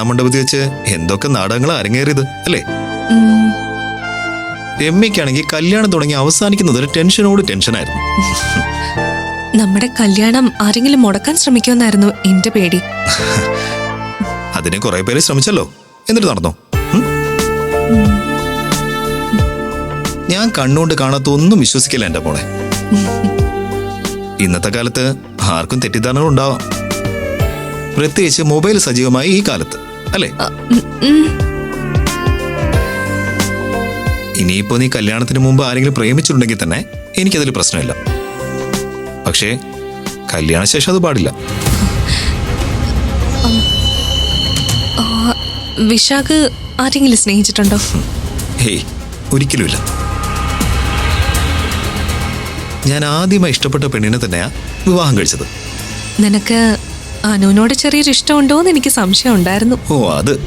കല്യാണ മണ്ഡപത്തിൽ വെച്ച് എന്തൊക്കെ നാടകങ്ങൾ അരങ്ങേറിയത് അല്ലേ? രമ്യക്കാണെങ്കിൽ കല്യാണം തുടങ്ങി അവസാനിക്കുന്നത് ഒരു ടെൻഷനോട് ടെൻഷനായിരുന്നു. നമ്മുടെ കല്യാണം ആരെങ്കിലും മുടക്കാൻ ശ്രമിക്കുമെന്നായിരുന്നു എന്റെ പേടി. അതിന് കുറെ പേര് ശ്രമിച്ചല്ലോ. എന്നിട്ട് നടന്നോ? ഞാൻ കണ്ണുകൊണ്ട് കാണാത്ത ഒന്നും വിശ്വസിക്കില്ല എന്റെ മോളെ. ഇന്നത്തെ കാലത്ത് ആർക്കും തെറ്റിദ്ധാരണകൾ ഉണ്ടാവാം പ്രത്യേകിച്ച് മൊബൈൽ സജീവമായി ഈ കാലത്ത്. അല്ലേ. ഇനിയിപ്പോ നീ കല്യാണത്തിന് മുമ്പ് ആരെങ്കിലും പ്രേമിച്ചിട്ടുണ്ടെങ്കിൽ തന്നെ എനിക്കതിൽ പ്രശ്നമില്ല. പക്ഷേ കല്യാണശേഷം അത് പാടില്ല. വിശാഖ് ആരെങ്കിലും സ്നേഹിച്ചിട്ടുണ്ടോ? ഹേയ് ഒരിക്കലുമില്ല. ഞാൻ ആദ്യമായി ഇഷ്ടപ്പെട്ട പെണ്ണിനെ തന്നെയാ വിവാഹം കഴിച്ചത്. നിനക്ക് അനുവിനോട് ചെറിയൊരു ഇഷ്ടമുണ്ടോ എന്ന് എനിക്ക് സംശയം ഉണ്ടായിരുന്നു ഓ അത്.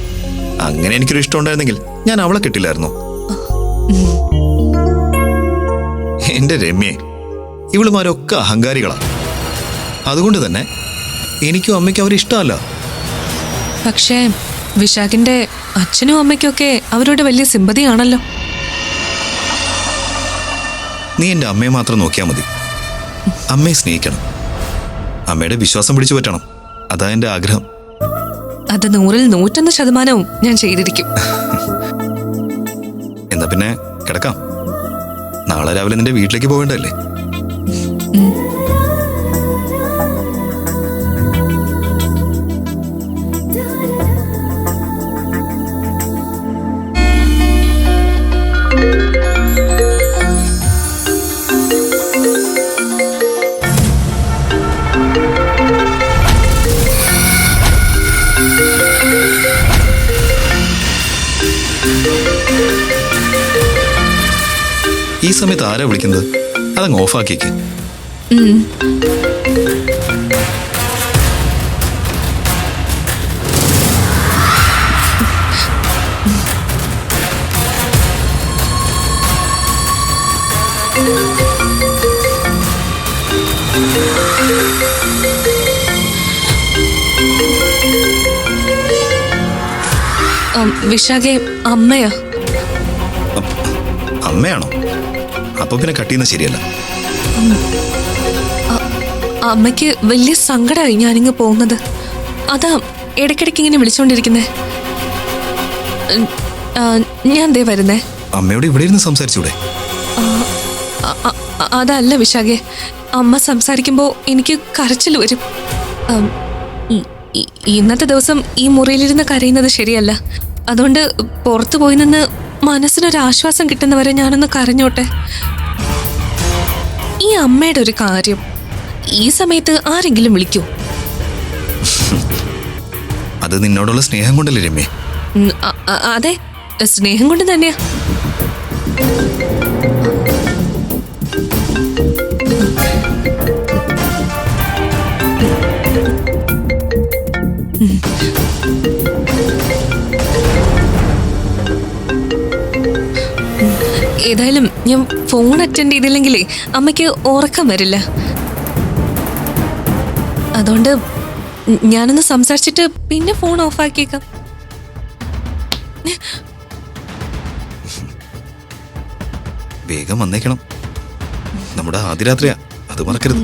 അങ്ങനെ എനിക്കൊരു ഇഷ്ടം ഉണ്ടായിരുന്നെങ്കിൽ ഞാൻ അവളെ കിട്ടില്ലായിരുന്നു? എന്റെ രമ്യെ ഇവളുമാരൊക്കെ അഹങ്കാരികളാ. അതുകൊണ്ട് തന്നെ എനിക്കും അമ്മയ്ക്കും അവരിഷ്ടമല്ല പക്ഷേ വിശാഖിന്റെ അച്ഛനും അമ്മയ്ക്കൊക്കെ അവരോട് വലിയ സിമ്പതിയാണല്ലോ. നീ എന്റെ അമ്മയെ മാത്രം നോക്കിയാൽ മതി. അമ്മയെ സ്നേഹിക്കണം. അമ്മയുടെ വിശ്വാസം പിടിച്ചു പറ്റണം. അതാ എന്റെ ആഗ്രഹം. അത് നൂറിൽ നൂറ്റൊന്ന് ശതമാനവും ഞാൻ ചെയ്തിരിക്കും. എന്നാ പിന്നെ കിടക്കാം. നാളെ രാവിലെ നിന്റെ വീട്ടിലേക്ക് പോകേണ്ടതല്ലേ ഈ സമയത്ത് ആരാ വിളിക്കുന്നത്? അതങ്ങ് ഓഫാക്കിക്ക്. thank ഉം, വിശാഖെ അമ്മയാ? അമ്മയാണോ? അപ്പൊ പിന്നെ കട്ടിയുന്ന ശരിയല്ല. അമ്മയ്ക്ക് വലിയ സങ്കടമായി ഞാനിങ്ങ് പോകുന്നത്. അതാ ഇടയ്ക്കിടയ്ക്ക് ഇങ്ങനെ വിളിച്ചോണ്ടിരിക്കുന്നേ. ഞാൻ ദേ വരുന്നേ. അമ്മയോട് ഇവിടെ ഇരുന്ന് സംസാരിച്ചൂടെ? അതല്ല വിശാഖെ. അമ്മ സംസാരിക്കുമ്പോൾ എനിക്ക് കരച്ചിൽ വരും. ഇന്നത്തെ ദിവസം ഈ മുറിയിലിരുന്ന് കരയുന്നത് ശരിയല്ല. അതുകൊണ്ട് പുറത്തു പോയി നിന്ന് മനസ്സിനൊരാശ്വാസം കിട്ടുന്നവരെ ഞാനൊന്ന് കരഞ്ഞോട്ടെ? ഈ അമ്മയുടെ ഒരു കാര്യം ഈ സമയത്ത് ആരെങ്കിലും വിളിക്കൂ. അത് നിന്നോടുള്ള സ്നേഹം കൊണ്ടല്ലേ രമ്യേ? അതെ സ്നേഹം കൊണ്ട് തന്നെയാ. ഏതായാലും ഞാൻ ഫോൺ അറ്റൻഡ് ചെയ്തില്ലെങ്കിലേ അമ്മയ്ക്ക് ഉറക്കം വരില്ല. അതുകൊണ്ട് ഞാനൊന്ന് സംസാരിച്ചിട്ട് പിന്നെ ഫോൺ ഓഫാക്കിയേക്കാം വേഗം വന്നേക്കണം. നമ്മുടെ ആദ്യ രാത്രിയാ അത് മറക്കരുത്.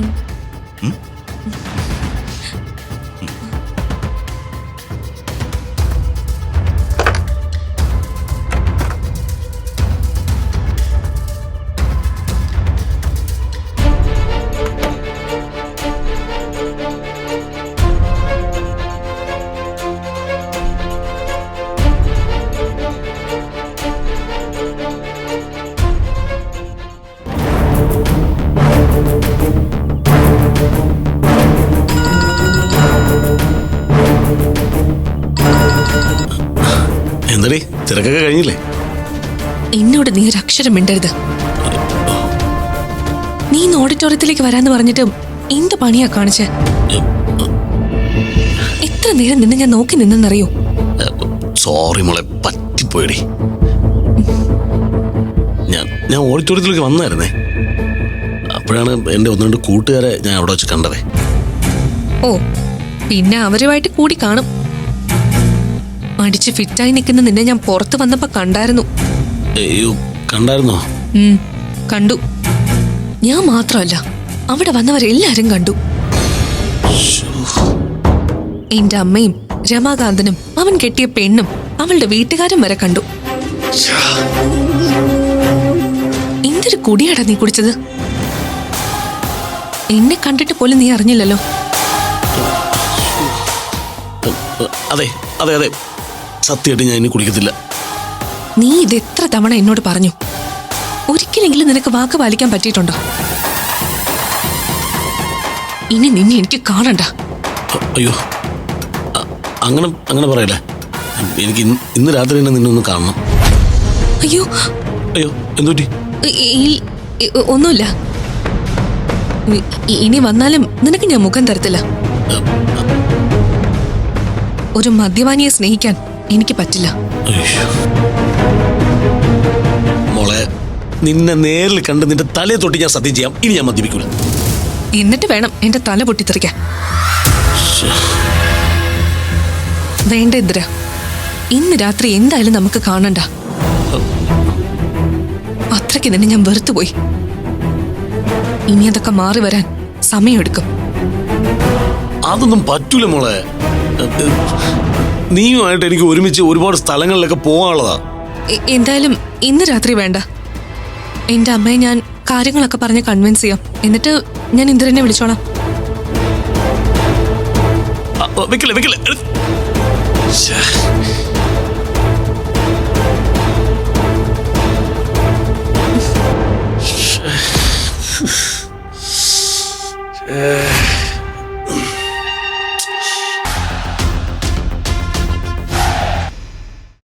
തിരക്കൊക്കെ കഴിഞ്ഞില്ലേ? എന്നോട് നീ ഒരു അക്ഷരം മിണ്ടരുത്. നീ ഇന്ന് ഓഡിറ്റോറിയത്തിലേക്ക് വരാന്ന് പറഞ്ഞിട്ട് എന്ത് പണിയാ കാണിച്ചേ? എത്ര നേരം നിന്ന് ഞാൻ നോക്കി നിന്നെന്നറിയോ? സോറി മോളെ പറ്റിപ്പോയടി. ഞാൻ ഞാൻ ഓഡിറ്റോറിയത്തിലേക്ക് വന്നായിരുന്നേ. അപ്പോഴാണ് എന്റെ ഒന്ന് രണ്ട് കൂട്ടുകാരെ ഞാൻ അവിടെ വെച്ച് കണ്ടതേ. ഓ പിന്നെ അവരുമായിട്ട് കൂടി കാണും. അടിച്ച് ഫിറ്റായി നിൽക്കുന്ന നിന്നെ ഞാൻ പുറത്ത് വന്നപ്പോ കണ്ടായിരുന്നു. കണ്ടായിരുന്നോ? കണ്ടു. ഞാൻ മാത്രമല്ല അവിടെ വന്നവരെല്ലാരും കണ്ടു. എന്റെ അമ്മയും രമാകാന്തനും അവൻ കെട്ടിയ പെണ്ണും അവളുടെ വീട്ടുകാരും വരെ കണ്ടു. എന്തൊരു കുടിയാടാ നീ കുടിച്ചത്? എന്നെ കണ്ടിട്ട് പോലും നീ അറിഞ്ഞില്ലല്ലോ. അതെ അതെ അതെ. സത്യമായിട്ട് ഞാൻ ഇനി കുടിക്കത്തില്ല. നീ ഇത് എത്ര തവണ എന്നോട് പറഞ്ഞു? ഒരിക്കലെങ്കിലും നിനക്ക് വാക്ക് പാലിക്കാൻ പറ്റിയിട്ടുണ്ടോ? ഇനി നിന്നെ എനിക്ക് കാണണ്ട. അയ്യോ അങ്ങനെ അങ്ങനെ പറയല്ലേ? എനിക്ക് ഇന്ന് രാത്രി തന്നെ നിന്നെ ഒന്ന് കാണണം. അയ്യോ. അയ്യോ എന്തുപറ്റി? ഒന്നുമില്ല. ഇനി വന്നാലും നിനക്ക് ഞാൻ മുഖം തരത്തില്ല. ഒരു മദ്യപാനിയെ സ്നേഹിക്കാൻ എനിക്ക് പറ്റില്ല. മോളെ നിന്നെ നേരിൽ കണ്ട് നിന്റെ തലയെ തൊട്ട് ഞാൻ സത്യം ചെയ്യാം. ഇനി ഞാൻ മദ്യപിക്കൂല. എന്നിട്ട് വേണം എന്റെ തല പൊട്ടിത്തെറിക്കാൻ. വേണ്ട ഇന്ദ്ര. ഇന്ന് രാത്രി എന്തായാലും നമുക്ക് കാണണ്ട. അത്രയ്ക്ക് നിന്നെ ഞാൻ വെറുത്തുപോയി. ഇനി അതൊക്കെ മാറി വരാൻ സമയമെടുക്കും. അതൊന്നും പറ്റൂല മോളെ. നീയുമായിട്ട് എനിക്ക് ഒരുമിച്ച് ഒരുപാട് സ്ഥലങ്ങളിലൊക്കെ പോകാനുള്ളതാ. എന്തായാലും ഇന്ന് രാത്രി വേണ്ട. എന്റെ അമ്മയെ ഞാൻ കാര്യങ്ങളൊക്കെ പറഞ്ഞ് കൺവിൻസ് ചെയ്യാം. എന്നിട്ട് ഞാൻ ഇന്ദ്രനെ വിളിച്ചോളാം. വെക്കില്ല വെക്കില്ല.